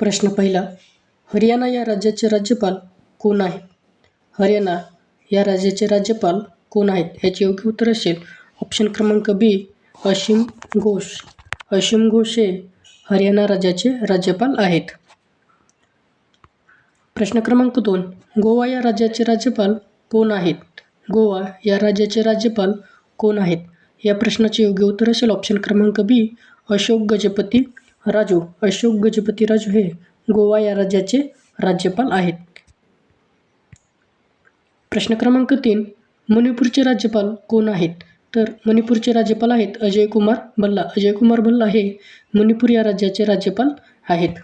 प्रश्न पहिला हरियाणा या राज्याचे राज्यपाल कोण आहेत? हरियाणा या राज्याचे राज्यपाल कोण आहेत? याचे योग्य उत्तर असेल ऑप्शन क्रमांक बी अशिम घोष. अशिम घोष हे हरियाणा राज्याचे राज्यपाल आहेत. प्रश्न क्रमांक दोन गोवा या राज्याचे राज्यपाल कोण आहेत? गोवा या राज्याचे राज्यपाल कोण आहेत? या प्रश्नाचे योग्य उत्तर असेल ऑप्शन क्रमांक बी अशोक गजपती राजू अशोक गजपती राजू हे गोवा या राज्याचे राज्यपाल आहेत. प्रश्न क्रमांक तीन मणिपूरचे राज्यपाल कोण आहेत? तर मणिपूरचे राज्यपाल आहेत अजय कुमार भल्ला. अजय कुमार भल्ला हे मणिपूर या राज्याचे राज्यपाल आहेत.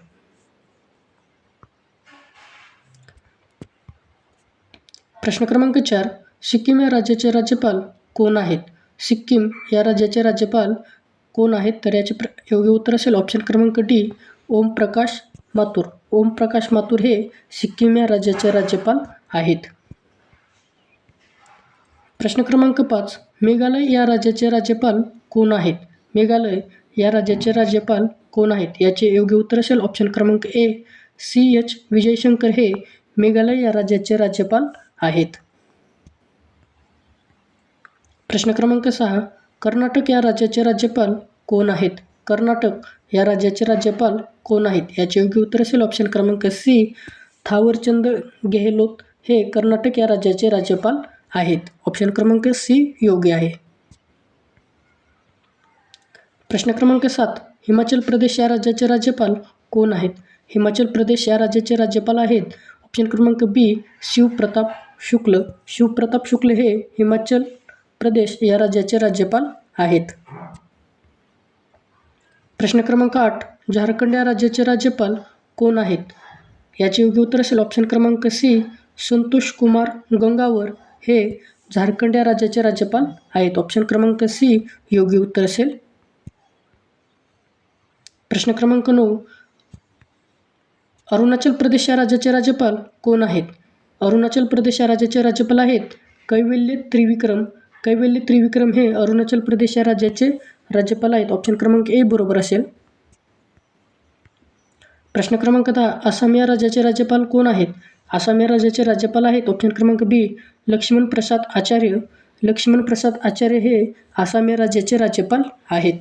प्रश्न क्रमांक चार सिक्कीम या राज्याचे राज्यपाल कोण आहेत? सिक्कीम या राज्याचे राज्यपाल कोण आहेत तर याचे प्र योग्य उत्तर असेल ऑप्शन क्रमांक डी ओम प्रकाश माथुर. ओम प्रकाश माथुर हे सिक्कीम या राज्याचे राज्यपाल आहेत. प्रश्न क्रमांक पाच मेघालय या राज्याचे राज्यपाल कोण आहेत? मेघालय या राज्याचे राज्यपाल कोण आहेत? याचे योग्य उत्तर असेल ऑप्शन क्रमांक ए सी एच विजयशंकर हे मेघालय या राज्याचे राज्यपाल आहेत. प्रश्न क्रमांक सहा कर्नाटक या राज्याचे राज्यपाल कोण आहेत? कर्नाटक या राज्याचे राज्यपाल कोण आहेत? याचे योग्य उत्तर असेल ऑप्शन क्रमांक सी थावरचंद गेहलोत. हे कर्नाटक या राज्याचे राज्यपाल आहेत. ऑप्शन क्रमांक सी योग्य आहे. प्रश्न क्रमांक सात हिमाचल प्रदेश या राज्याचे राज्यपाल कोण आहेत? हिमाचल प्रदेश या राज्याचे राज्यपाल आहेत. ऑप्शन क्रमांक बी शिवप्रताप शुक्ल. शिवप्रताप शुक्ल हे हिमाचल प्रदेश या राज्याचे राज्यपाल आहेत. प्रश्न क्रमांक आठ झारखंड या राज्याचे राज्यपाल कोण आहेत? याचे योग्य उत्तर असेल ऑप्शन क्रमांक सी संतोष कुमार गंगावर. हे झारखंड या राज्याचे राज्यपाल आहेत. ऑप्शन क्रमांक सी योग्य उत्तर असेल. प्रश्न क्रमांक नऊ अरुणाचल प्रदेश या राज्याचे राज्यपाल कोण आहेत? अरुणाचल प्रदेश या राज्याचे राज्यपाल आहेत. कैवल्य त्रिविक्रम कैवल्य त्रिविक्रम हे अरुणाचल प्रदेश या राज्याचे राज्यपाल आहेत. ऑप्शन क्रमांक ए बरोबर असेल. प्रश्न क्रमांक दहा आसाम या राज्याचे राज्यपाल कोण आहेत? आसाम या राज्याचे राज्यपाल आहेत. ऑप्शन क्रमांक बी लक्ष्मण प्रसाद आचार्य. लक्ष्मण प्रसाद आचार्य हे आसाम या राज्याचे राज्यपाल आहेत.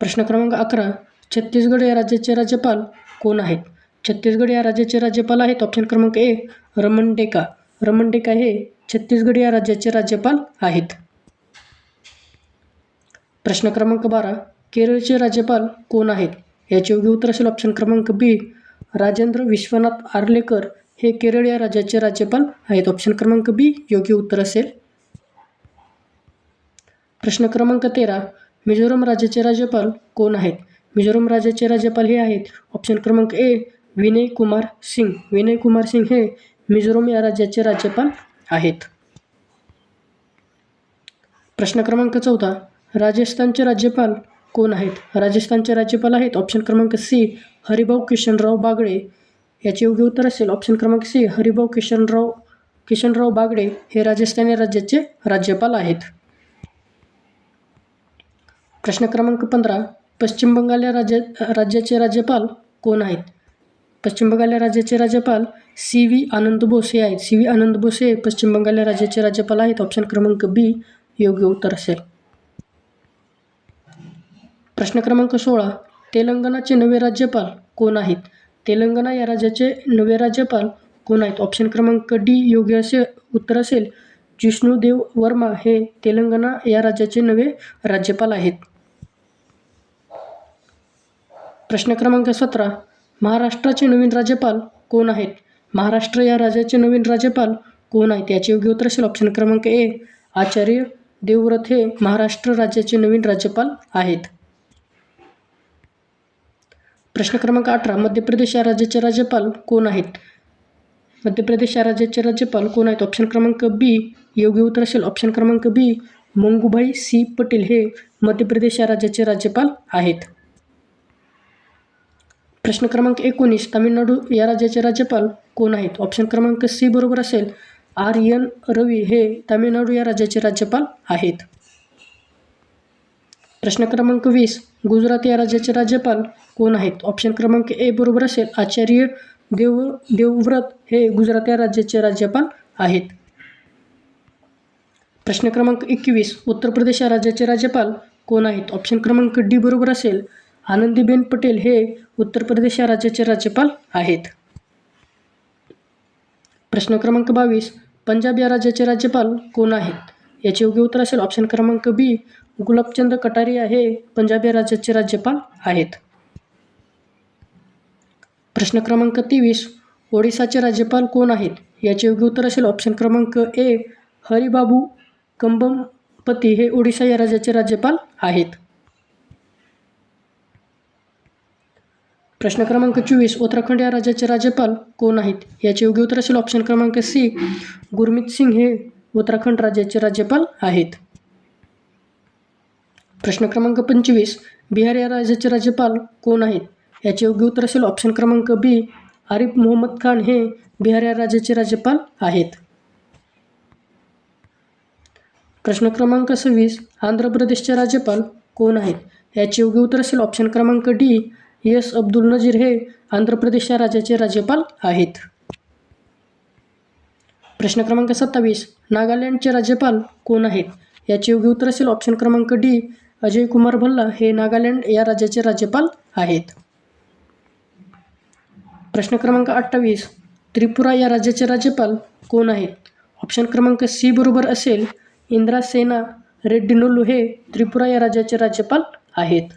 प्रश्न क्रमांक अकरा छत्तीसगड या राज्याचे राज्यपाल कोण आहेत? छत्तीसगड या राज्याचे राज्यपाल आहेत. ऑप्शन क्रमांक ए रमण डेका. रमण डेका हे छत्तीसगड या राज्याचे राज्यपाल आहेत. प्रश्न क्रमांक बारा केरळचे राज्यपाल कोण आहेत? याचे योग्य उत्तर असेल ऑप्शन क्रमांक बी राजेंद्र विश्वनाथ आर्लेकर. हे केरळ या राज्याचे राज्यपाल आहेत. ऑप्शन क्रमांक बी योग्य उत्तर असेल. प्रश्न क्रमांक तेरा मिझोरम राज्याचे राज्यपाल कोण आहेत? मिझोरम राज्याचे राज्यपाल हे आहेत. ऑप्शन क्रमांक ए विनय कुमार सिंग. विनय कुमार सिंग हे मिझोरम या राज्याचे राज्यपाल आहेत. प्रश्न क्रमांक चौदा. राजस्थानचे राज्यपाल कोण आहेत? राजस्थानचे राज्यपाल आहेत ऑप्शन क्रमांक सी हरिभाऊ किशनराव बागडे. याचे योग्य उत्तर असेल ऑप्शन क्रमांक सी हरिभाऊ किशनराव किशनराव बागडे हे राजस्थान या राज्याचे राज्यपाल आहेत. प्रश्न क्रमांक पंधरा. पश्चिम बंगाल या राज्य राज्याचे राज्यपाल कोण आहेत? पश्चिम बंगाल या राज्याचे राज्यपाल सी व्ही आनंद बोस हे आहेत. सी व्ही आनंद बोस हे पश्चिम बंगाल या राज्याचे राज्यपाल आहेत. ऑप्शन क्रमांक बी योग्य उत्तर असेल. प्रश्न क्रमांक सोळा. तेलंगणाचे नवे राज्यपाल कोण आहेत? तेलंगणा या राज्याचे नवे राज्यपाल कोण आहेत? ऑप्शन क्रमांक डी योग्य असे उत्तर असेल. जिष्णुदेव वर्मा हे तेलंगणा या राज्याचे नवे राज्यपाल आहेत. प्रश्न क्रमांक सतरा. महाराष्ट्राचे नवीन राज्यपाल कोण आहेत? महाराष्ट्र या राज्याचे नवीन राज्यपाल कोण आहेत? याचे योग्य उत्तर असेल ऑप्शन क्रमांक ए आचार्य देवव्रत हे महाराष्ट्र राज्याचे नवीन राज्यपाल आहेत. प्रश्न क्रमांक अठरा मध्य प्रदेश या राज्याचे राज्यपाल कोण आहेत? मध्य प्रदेश या राज्याचे राज्यपाल कोण आहेत? ऑप्शन क्रमांक बी योग्य उत्तर असेल ऑप्शन क्रमांक बी मंगूभाई सी पटेल हे मध्य प्रदेश या राज्याचे राज्यपाल आहेत. प्रश्न क्रमांक एकोणीस तामिळनाडू या राज्याचे राज्यपाल कोण आहेत? ऑप्शन क्रमांक सी बरोबर असेल. आर. एन. रवी हे तामिळनाडू या राज्याचे राज्यपाल आहेत. प्रश्न क्रमांक वीस गुजरात या राज्याचे राज्यपाल कोण आहेत? ऑप्शन क्रमांक ए बरोबर असेल. आचार्य देव देवव्रत हे गुजरात या राज्याचे राज्यपाल आहेत. प्रश्न क्रमांक एकवीस उत्तर प्रदेश या राज्याचे राज्यपाल कोण आहेत? ऑप्शन क्रमांक डी बरोबर असेल. आनंदीबेन पटेल हे उत्तर प्रदेश या राज्याचे राज्यपाल आहेत. प्रश्न क्रमांक बावीस पंजाब या राज्याचे राज्यपाल कोण आहेत? याचे योग्य उत्तर असेल ऑप्शन क्रमांक बी गुलाबचंद कटारिया हे पंजाब या राज्याचे राज्यपाल आहेत. प्रश्न क्रमांक तेवीस ओडिसाचे राज्यपाल कोण आहेत? याचे योग्य उत्तर असेल ऑप्शन क्रमांक ए हरिबाबू कंबमपती हे ओडिशा या राज्याचे राज्यपाल आहेत. प्रश्न क्रमांक चोवीस उत्तराखंड या राज्याचे राज्यपाल कोण आहेत? याचे योग्य उत्तर असेल ऑप्शन क्रमांक सी गुरमीत सिंग हे उत्तराखंड राज्याचे राज्यपाल आहेत. प्रश्न क्रमांक पंचवीस बिहार या राज्याचे राज्यपाल कोण आहेत? याचे योग्य उत्तर असेल ऑप्शन क्रमांक बी आरिफ मोहम्मद खान हे बिहार या राज्याचे राज्यपाल आहेत. प्रश्न क्रमांक सव्वीस आंध्र प्रदेशचे राज्यपाल कोण आहेत? याचे योग्य उत्तर असेल ऑप्शन क्रमांक डी एस अब्दुल नजीर हे आंध्र प्रदेश या राज्याचे राज्यपाल आहेत. प्रश्न क्रमांक सत्तावीस नागालँडचे राज्यपाल कोण आहेत? याचे योग्य उत्तर असेल ऑप्शन क्रमांक डी अजय कुमार भल्ला हे नागालँड या राज्याचे राज्यपाल आहेत. प्रश्न क्रमांक अठ्ठावीस त्रिपुरा या राज्याचे राज्यपाल कोण आहेत? ऑप्शन क्रमांक सी बरोबर असेल इंद्रा सेना रेड्डिनल्लू हे त्रिपुरा या राज्याचे राज्यपाल आहेत.